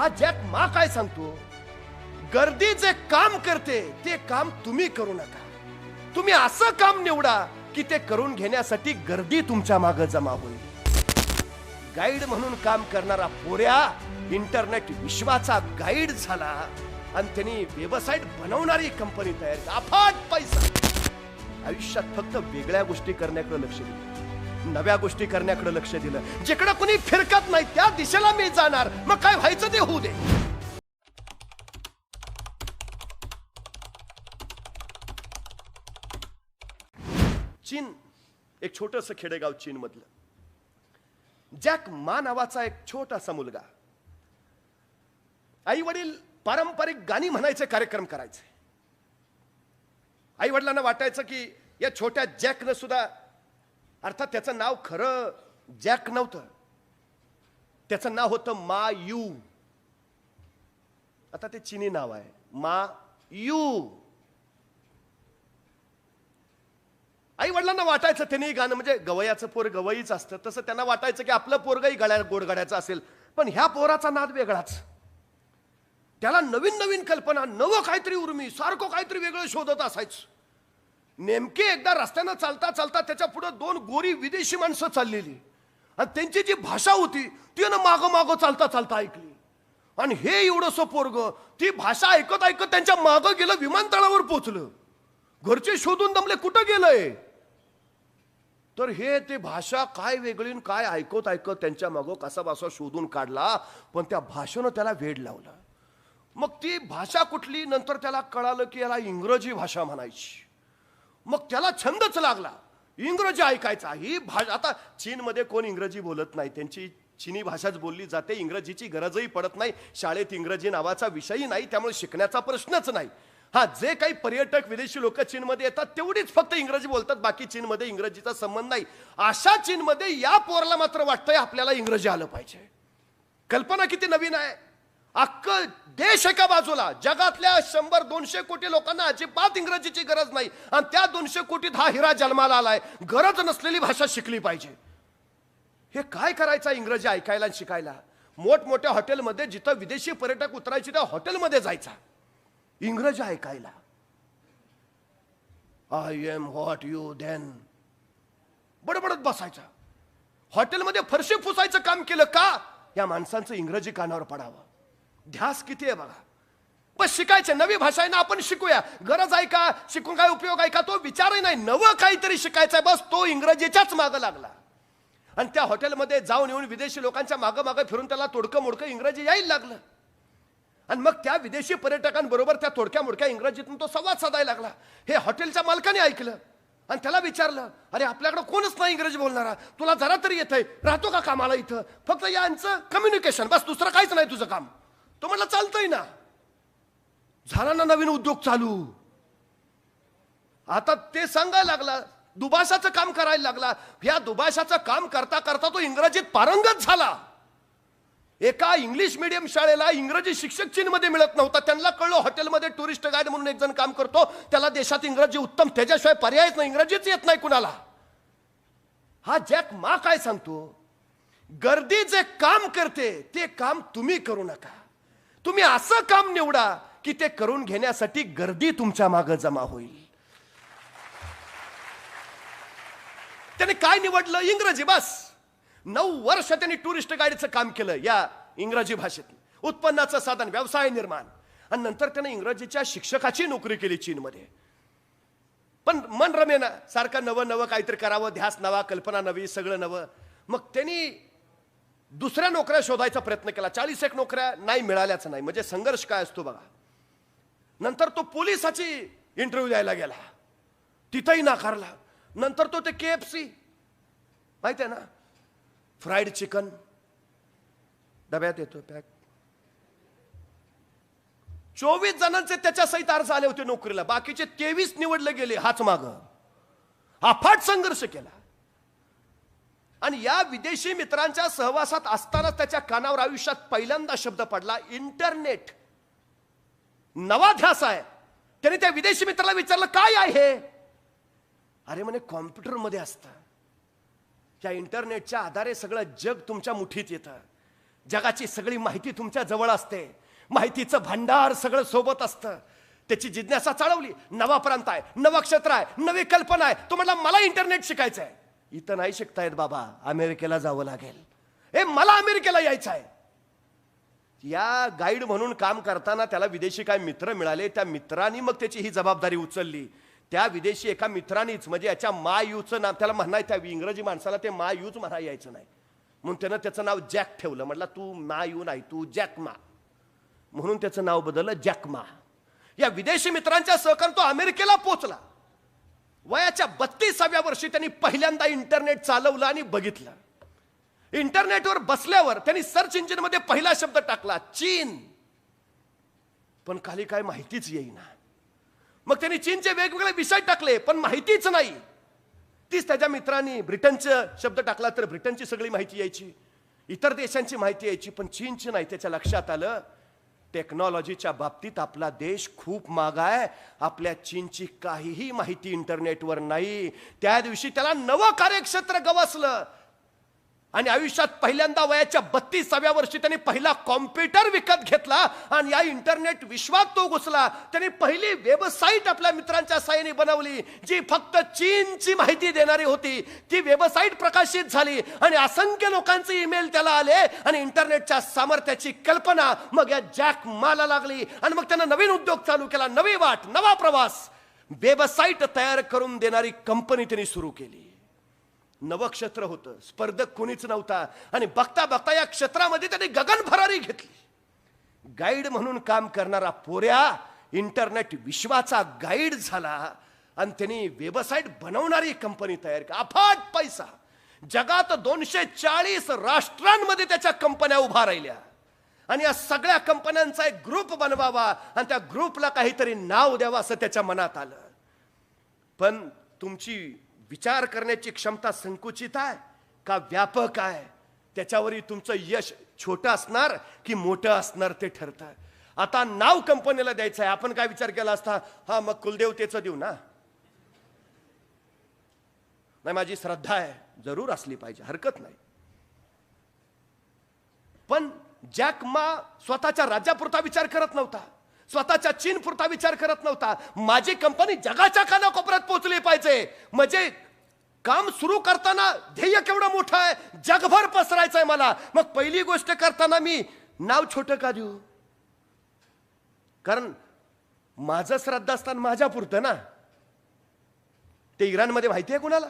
हा जॅक मा काय सांगतो? गर्दी जे काम करते ते काम तुम्ही करू नका. तुम्ही असं काम निवडा की ते करून घेण्यासाठी गर्दी तुमच्या मागे जमा होईल. गाईड म्हणून काम करणारा पोऱ्या इंटरनेट विश्वाचा गाईड झाला आणि त्यांनी वेबसाईट बनवणारी कंपनी तयार अफाट पैसा. आयुष्यात फक्त वेगळ्या गोष्टी करण्याकडे लक्ष दिलं. नव्या गोष्टी करण्याकडे लक्ष दिलं. जिकडे कुणी फिरकत नाही त्या दिशेला मी जाणार. मग काय व्हायचं ते होऊ दे. चीन एक छोटस खेडेगाव चीन मधलं जॅक मा नावाचा एक छोटासा मुलगा. आई वडील पारंपरिक गाणी म्हणायचे कार्यक्रम करायचे. आई वडिलांना वाटायचं की या छोट्या जॅकनं सुद्धा अर्थात त्याचं नाव खरं जॅक नव्हतं. त्याचं नाव होतं मा यू. आता ते चिनी नाव आहे. मा यू. आई वडिलांना वाटायचं त्यांनी गाणं म्हणजे गवयाचं पोर गवईच असतं. तसं त्यांना वाटायचं की आपलं पोरगही गळ्या गोडगड्याचं असेल. पण ह्या पोराचा नाद वेगळाच. त्याला नवीन नवीन कल्पना नवं काहीतरी उर्मी सारखं काहीतरी वेगळं शोधत असायचं. नेमके एकदा रस्त्यानं चालता चालता त्याच्या पुढे दोन गोरी विदेशी माणसं चाललेली. आणि त्यांची जी भाषा होती ती ना मागं मागं चालता चालता ऐकली. आणि हे एवढंसं पोरग ती भाषा ऐकत ऐकत त्यांच्या मागं गेलं विमानतळावर पोचलं घरचे शोधून दमले कुठं गेलंय? तर हे ते भाषा काय वेगळी काय ऐकत ऐकत त्यांच्या मागं कसा बसा शोधून काढला पण त्या भाषेनं त्याला वेड लावलं. मग ती भाषा कुठली? नंतर त्याला कळालं की याला इंग्रजी भाषा म्हणायची. मग त्याला छंदच लागला. इंग्रजी ऐकायचा. ही भाषा आता चीनमध्ये कोण इंग्रजी बोलत नाही? त्यांची चीनी भाषाच बोलली जाते. इंग्रजीची गरजही पडत नाही. शाळेत इंग्रजी नावाचा विषयही नाही. त्यामुळे शिकण्याचा प्रश्नच नाही. हा जे काही पर्यटक विदेशी लोक चीनमध्ये येतात तेवढीच फक्त इंग्रजी बोलतात. बाकी चीनमध्ये इंग्रजीचा संबंध नाही. अशा चीनमध्ये या पोराला मात्र वाटतंय आपल्याला इंग्रजी आलं पाहिजे. कल्पना किती नवीन आहे? अख्खं देश एका बाजूला. जगातल्या शंभर दोनशे कोटी लोकांना अजिबात इंग्रजीची गरज नाही. आणि त्या दोनशे कोटीत हा हिरा जन्माला आलाय. गरज नसलेली भाषा शिकली पाहिजे. हे काय करायचं इंग्रजी ऐकायला आणि शिकायला? मोठमोठ्या हॉटेलमध्ये जिथं विदेशी पर्यटक उतरायचे त्या हॉटेलमध्ये जायचा. इंग्रजी ऐकायला. I am what you then बडबडत बसायचा. हॉटेलमध्ये फरशी फुसायचं काम केलं का? या माणसांचं इंग्रजी कानावर पडावं. ध्यास किती आहे बघा. पण शिकायचं नवी भाषा आहे ना आपण शिकूया. गरज आहे का? शिकून काय उपयोग आहे का? तो विचारही नाही. नवं काहीतरी शिकायचं आहे बस तो इंग्रजीच्याच मागं लागला. आणि त्या हॉटेलमध्ये जाऊन येऊन विदेशी लोकांच्या मागं मागं फिरून त्याला तोडकं मोडकं इंग्रजी यायला लागलं. आणि मग त्या विदेशी पर्यटकांबरोबर त्या तोडक्या मोडक्या इंग्रजीतून तो संवाद साधायला लागला. हे हॉटेलच्या मालकाने ऐकलं आणि त्याला विचारलं अरे आपल्याकडं कोणच नाही इंग्रजी बोलणारा? तुला जरा तरी येत आहे राहतो का कामाला इथं? फक्त यांचं कम्युनिकेशन बस दुसरं काहीच नाही तुझं काम. तो म्हटलं चालतंय ना. झाला ना नवीन उद्योग चालू. आता ते सांगायला लागला दुभाषाचं काम करायला लागला. या दुभाषाचं काम करता करता तो इंग्रजीत पारंगत झाला. एका इंग्लिश मिडियम शाळेला इंग्रजी शिक्षक चीनमध्ये मिळत नव्हता. त्यांना कळलं हॉटेलमध्ये टुरिस्ट गाईड म्हणून एक जण काम करतो. त्याला देशात इंग्रजी उत्तम त्याच्याशिवाय पर्यायच नाही. इंग्रजीच येत नाही कुणाला. हा जॅक मा काय सांगतो? गर्दी जे काम करते ते काम तुम्ही करू नका. तुम्ही असं काम निवडा की ते करून घेण्यासाठी गर्दी तुमच्या मागे जमा होईल. त्याने काय निवडलं? इंग्रजी बस. नऊ वर्ष त्यांनी टुरिस्ट गाईडचं काम केलं या इंग्रजी भाषेत उत्पन्नाचं साधन व्यवसाय निर्माण. आणि नंतर त्याने इंग्रजीच्या शिक्षकाची नोकरी केली चीनमध्ये. पण मन रमेना सारखं नवं नवं काहीतरी करावं ध्यास नवा कल्पना नवी सगळं नवं. मग त्यांनी दुसऱ्या नोकऱ्या शोधायचा प्रयत्न केला. चाळीस एक नोकऱ्या नाही मिळाल्याच नाही. म्हणजे संघर्ष काय असतो बघा. नंतर तो पोलिसाची इंटरव्ह्यू द्यायला गेला. तिथंही नाकारला. नंतर तो ते के एफ सी माहिती आहे ना? फ्राईड चिकन डब्यात येतो पॅक चोवीस जणांचे त्याच्या सहित अर्ज आले होते नोकरीला. बाकीचे तेवीस निवडले गेले हाच माग. अफाट संघर्ष केला. आणि या विदेशी मित्रांच्या सहवासात असताना त्याच्या कानावर आयुष्यात पहिल्यांदा शब्द पडला इंटरनेट. नवा ध्यास आहे. त्याने त्या विदेशी मित्राला विचारलं काय आहे? हे अरे म्हणे कॉम्प्युटरमध्ये असतं. या इंटरनेटच्या आधारे सगळं जग तुमच्या मुठीत येतं. जगाची सगळी माहिती तुमच्या जवळ असते. माहितीचं भांडार सगळं सोबत असतं. त्याची जिज्ञासा चालवली नवा प्रांत आहे नवं क्षेत्र आहे नवी कल्पना आहे. तो म्हटला मला इंटरनेट शिकायचं आहे इथं नाही शिकतायत बाबा. अमेरिकेला जावं लागेल. हे मला अमेरिकेला यायचं आहे या गाईड म्हणून काम करताना त्याला विदेशी काय मित्र मिळाले त्या मित्रांनी मग त्याची ही जबाबदारी उचलली. त्या विदेशी एका मित्रानेच म्हणजे याच्या मा यूचं नाव त्याला म्हणाय त्या इंग्रजी माणसाला ते मा यूच म्हणा यायचं नाही. म्हणून त्यानं त्याचं नाव जॅक ठेवलं. म्हटलं तू मा यू नाही तू जॅक मा. म्हणून त्याचं नाव बदललं जॅकमा या विदेशी मित्रांच्या सहकार तो अमेरिकेला पोचला. वयाच्या बत्तीसाव्या वर्षी त्यांनी पहिल्यांदा इंटरनेट चालवलं आणि बघितलं. इंटरनेटवर बसल्यावर त्यांनी सर्च इंजिनमध्ये पहिला शब्द टाकला चीन. पण खाली काय माहितीच येईना. मग त्यांनी चीनचे वेगवेगळे विषय टाकले पण माहितीच नाही. तीच त्याच्या मित्रांनी ब्रिटनचं शब्द टाकला तर ब्रिटनची सगळी माहिती यायची. इतर देशांची माहिती यायची पण चीनची नाही त्याच्या लक्षात आलं. टेक्नॉलॉजीच्या बाबतीत आपला देश खूप मागा आहे. आपल्या चीनची काहीही माहिती इंटरनेटवर नाही. त्या दिवशी त्याला नवं कार्यक्षेत्र गवसलं. आणि आयुष्यात पहिल्यांदा वयाच्या बत्तीसाव्या वर्षी त्यांनी पहिला कॉम्प्युटर विकत घेतला आणि या इंटरनेट विश्वात तो घुसला. त्यांनी पहिली वेबसाईट आपल्या मित्रांच्या साहाय्याने बनवली जी फक्त चीनची माहिती देणारी होती. ती वेबसाईट प्रकाशित झाली आणि असंख्य लोकांचे ईमेल त्याला आले आणि इंटरनेटच्या सामर्थ्याची कल्पना मग या जॅक माला लागली. आणि मग त्यानं नवीन उद्योग चालू केला नवी वाट नवा प्रवास. वेबसाईट तयार करून देणारी कंपनी त्यांनी सुरू केली. नवक्षत्र होतं. स्पर्धक कोणीच नव्हता. आणि बघता बघता या क्षेत्रामध्ये त्यांनी गगनभरारी घेतली. गाईड म्हणून काम करणारा पोऱ्या इंटरनेट विश्वाचा गाईड झाला आणि त्यांनी वेबसाईट बनवणारी कंपनी तयार केली. अफाट पैसा. जगात दोनशे चाळीस राष्ट्रांमध्ये त्याच्या कंपन्या उभा राहिल्या. आणि या सगळ्या कंपन्यांचा एक ग्रुप बनवावा आणि त्या ग्रुपला काहीतरी नाव द्यावं असं त्याच्या मनात आलं. पण तुमची विचार करण्याची क्षमता संकुचित आहे का व्यापक आहे? त्याच्यावरही तुमचं यश छोटं असणार की मोठं असणार ते ठरतं. आता नाव कंपनीला द्यायचं आहे आपण काय विचार केला असता हा मग कुलदेवतेचं देऊ ना. नाही माझी श्रद्धा आहे. जरूर असली पाहिजे. हरकत नाही. पण जॅक मा स्वतःच्या राज्यापुरता विचार करत नव्हता. स्वतःच्या चीन पुरता विचार करत नव्हता. माझी कंपनी जगाच्या कानाकोपऱ्यात पोहोचली पाहिजे. म्हणजे काम सुरू करताना ध्येय केवढं मोठं आहे जगभर पसरायचंय मला. मग पहिली गोष्ट करताना मी नाव छोटं का देऊ? कारण माझं श्रद्धास्थान माझ्या पुरतं ना. ते इराणमध्ये माहिती आहे कुणाला?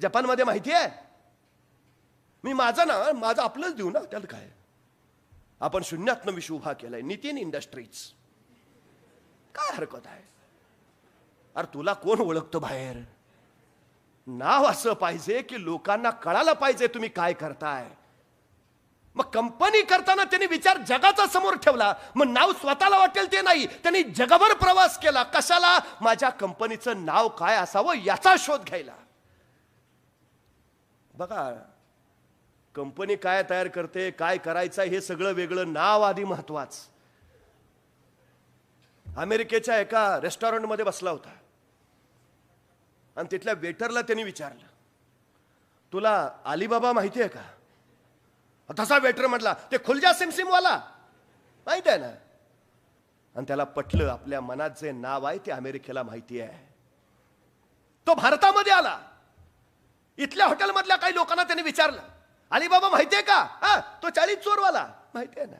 जपानमध्ये माहिती आहे? मी माझं ना माझं आपलंच देऊ ना त्यात काय? आपण शून्यातनं विश्व उभा केलाय. नितीन इंडस्ट्रीज. काय हरकत आहे? अरे तुला कोण ओळखतो बाहेर? नाव असं पाहिजे की लोकांना कळायला पाहिजे तुम्ही काय करताय. मग कंपनी करताना त्यांनी विचार जगाचा समोर ठेवला. मग नाव स्वतःला वाटेल ते नाही. त्यांनी जगभर प्रवास केला. कशाला? माझ्या कंपनीचं नाव काय असावं याचा शोध घ्यायला. बघा कंपनी काय तयार करते काय करायचं हे सगळं वेगळं नाव आधी महत्वाच. अमेरिकेच्या एका रेस्टॉरंटमध्ये बसला होता. आणि तिथल्या वेटरला त्यांनी विचारलं तुला अलिबाबा माहिती आहे का? तसा वेटर म्हटला ते खुलजा सिमसिमवाला. माहिती आहे ना. आणि त्याला पटलं आपल्या मनात जे नाव आहे ते अमेरिकेला माहिती आहे. तो भारतामध्ये आला. इथल्या हॉटेलमधल्या काही लोकांना त्याने विचारलं. अलीबाबा माहितीये का? हा तो चाळीस चोरवाला. माहितीये ना?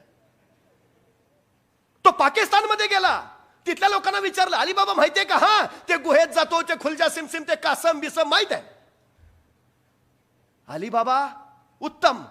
तो पाकिस्तानमध्ये गेला. तिथल्या लोकांना विचारलं अलीबाबा माहितीये का? हा ते गुहेत जातो ते खुलजा सिमसिम ते कासम बिसम माहीत आहे. अलीबाबा उत्तम.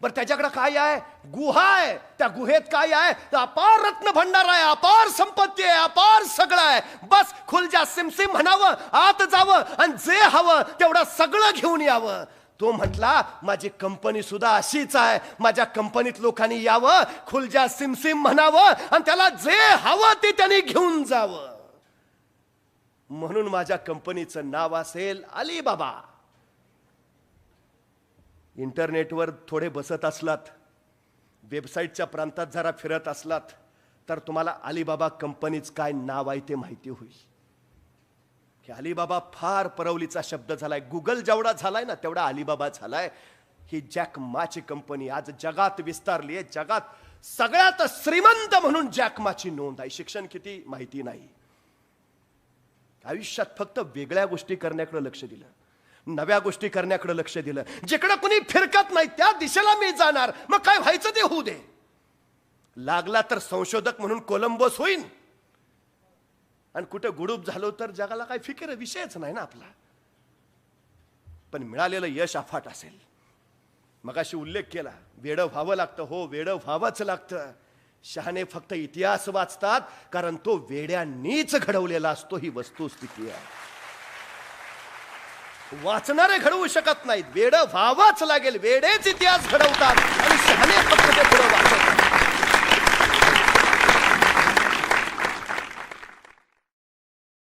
बर त्याच्याकडे काय आहे? गुहा आहे. त्या गुहेत काय आहे? अपार रत्न भंडार आहे अपार संपत्ती आहे अपार सगळं आहे. बस खुलजा सिमसिम म्हणावं आत जावं आणि जे हवं तेवढं सगळं घेऊन यावं. तो म्हटला माझी कंपनी सुद्धा अशीच आहे. माझ्या कंपनीत लोकांनी यावं खुलजा सिमसिम म्हणावं आणि त्याला जे हवं ते त्यांनी घेऊन जावं. म्हणून माझ्या कंपनीचं नाव असेल अलीबाबा. इंटरनेटवर थोडे बसत असलात. वेबसाईटच्या प्रांतात जरा फिरत असलात तर तुम्हाला अलीबाबा कंपनीच काय नाव आहे ते माहिती होईल. हे अलिबाबा फार परवलीचा शब्द झालाय. गुगल जेवढा झालाय ना तेवढा अलिबाबा झालाय. ही जॅक माची कंपनी आज जगात विस्तारली आहे जगात सगळ्यात श्रीमंत म्हणून जॅक माची नोंद आहे. शिक्षण किती माहिती नाही. आयुष्यात फक्त वेगळ्या गोष्टी करण्याकडे लक्ष दिलं. नव्या गोष्टी करण्याकडे लक्ष दिलं. जिकडं कुणी फिरकत नाही त्या दिशेला मी जाणार. मग काय व्हायचं ते होऊ दे. लागला तर संशोधक म्हणून कोलंबोस होईन. आणि कुठं गुडूप झालो तर जगाला काय फिकिर विषयच नाही ना आपला. पण मिळालेलं यश अफाट असेल. मगाशी उल्लेख केला वेडं व्हावं लागतं हो वेडं व्हावंच लागतं. शहाणे फक्त इतिहास वाचतात कारण तो वेड्यांनीच घडवलेला असतो ही वस्तुस्थिती आहे. वाचणारे घडवू शकत नाहीत. वेड व्हावाच लागेल. वेडेच इतिहास घडवतात. आणि शहाणे फक्त ते पुढे वाचवतात.